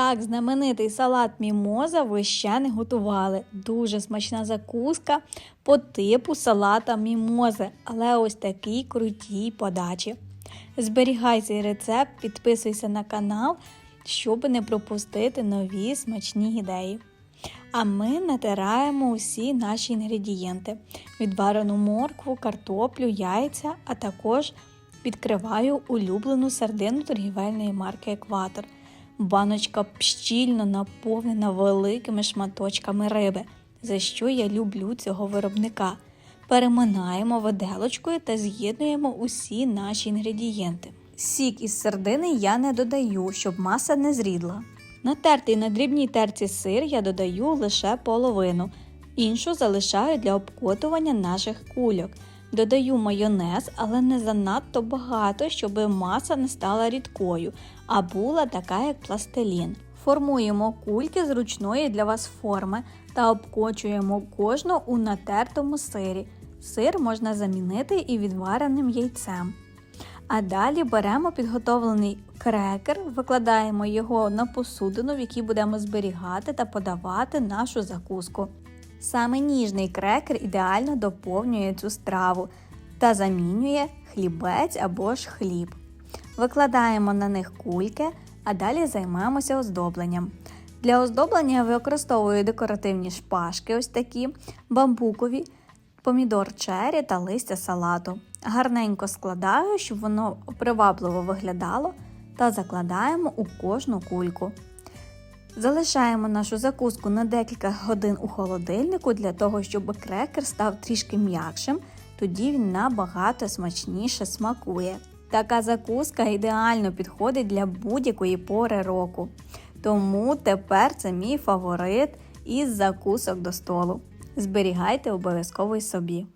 Так, знаменитий салат мімоза ви ще не готували. Дуже смачна закуска по типу салата мімози, але ось такій крутій подачі. Зберігай цей рецепт, підписуйся на канал, щоб не пропустити нові смачні ідеї. А ми натираємо усі наші інгредієнти: відварену моркву, картоплю, яйця, а також відкриваю улюблену сардину торгівельної марки Екватор. Баночка щільно наповнена великими шматочками риби, за що я люблю цього виробника. Переминаємо виделочкою та з'єднуємо усі наші інгредієнти. Сік із сардини я не додаю, щоб маса не зрідла. Натертий на дрібній терці сир я додаю лише половину, іншу залишаю для обкотування наших кульок. Додаю майонез, але не занадто багато, щоб маса не стала рідкою, а була така, як пластилін. Формуємо кульки зручної для вас форми та обкочуємо кожну у натертому сирі. Сир можна замінити і відвареним яйцем. А далі беремо підготовлений крекер, викладаємо його на посудину, в якій будемо зберігати та подавати нашу закуску. Саме ніжний крекер ідеально доповнює цю страву та замінює хлібець або ж хліб. Викладаємо на них кульки, а далі займаємося оздобленням. Для оздоблення я використовую декоративні шпажки, ось такі, бамбукові, помідор чері та листя салату. Гарненько складаю, щоб воно привабливо виглядало, та закладаємо у кожну кульку. Залишаємо нашу закуску на декілька годин у холодильнику для того, щоб крекер став трішки м'якшим, тоді він набагато смачніше смакує. Така закуска ідеально підходить для будь-якої пори року. Тому тепер це мій фаворит із закусок до столу. Зберігайте обов'язково й собі.